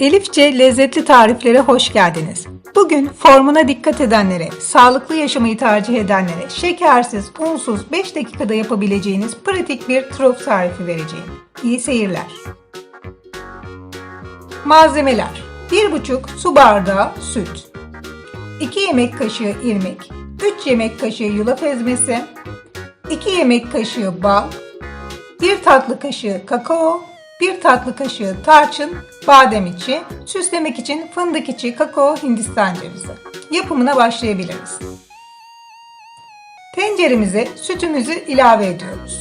Elifçe lezzetli tariflere hoş geldiniz. Bugün formuna dikkat edenlere, sağlıklı yaşamayı tercih edenlere şekersiz, unsuz 5 dakikada yapabileceğiniz pratik bir trüf tarifi vereceğim. İyi seyirler. Malzemeler 1,5 su bardağı süt 2 yemek kaşığı irmik 3 yemek kaşığı yulaf ezmesi 2 yemek kaşığı bal 1 tatlı kaşığı kakao 1 tatlı kaşığı tarçın, badem içi, süslemek için fındık içi, kakao, hindistan cevizi. Yapımına başlayabiliriz. Tenceremize sütümüzü ilave ediyoruz.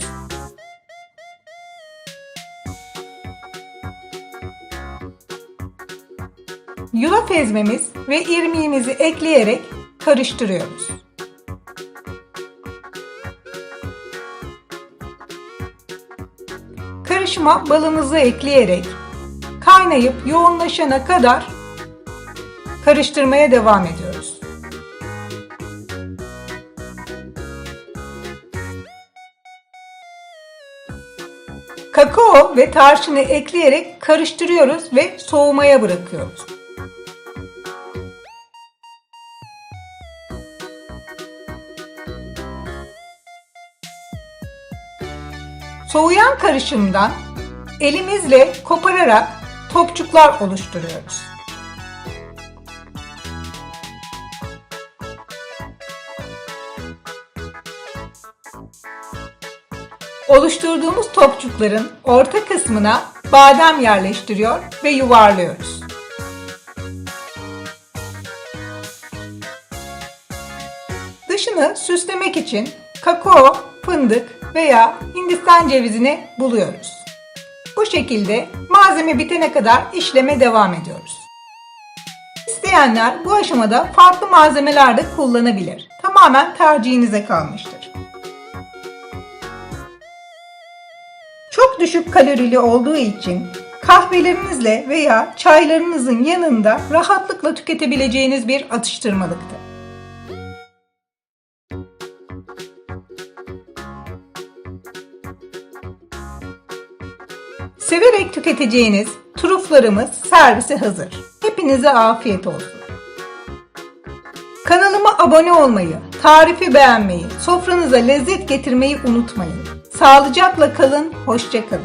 Yulaf ezmemiz ve irmiğimizi ekleyerek karıştırıyoruz. Karışıma balımızı ekleyerek kaynayıp yoğunlaşana kadar karıştırmaya devam ediyoruz. Kakao ve tarçını ekleyerek karıştırıyoruz ve soğumaya bırakıyoruz. Soğuyan karışımdan elimizle kopararak topçuklar oluşturuyoruz. Oluşturduğumuz topçukların orta kısmına badem yerleştiriyor ve yuvarlıyoruz. Dışını süslemek için kakao, fındık veya hindistan cevizini buluyoruz. Bu şekilde malzeme bitene kadar işleme devam ediyoruz. İsteyenler bu aşamada farklı malzemeler de kullanabilir. Tamamen tercihinize kalmıştır. Çok düşük kalorili olduğu için kahvelerinizle veya çaylarınızın yanında rahatlıkla tüketebileceğiniz bir atıştırmalıktır. Severek tüketeceğiniz truflarımız servise hazır. Hepinize afiyet olsun. Kanalıma abone olmayı, tarifi beğenmeyi, sofranıza lezzet getirmeyi unutmayın. Sağlıcakla kalın, hoşça kalın.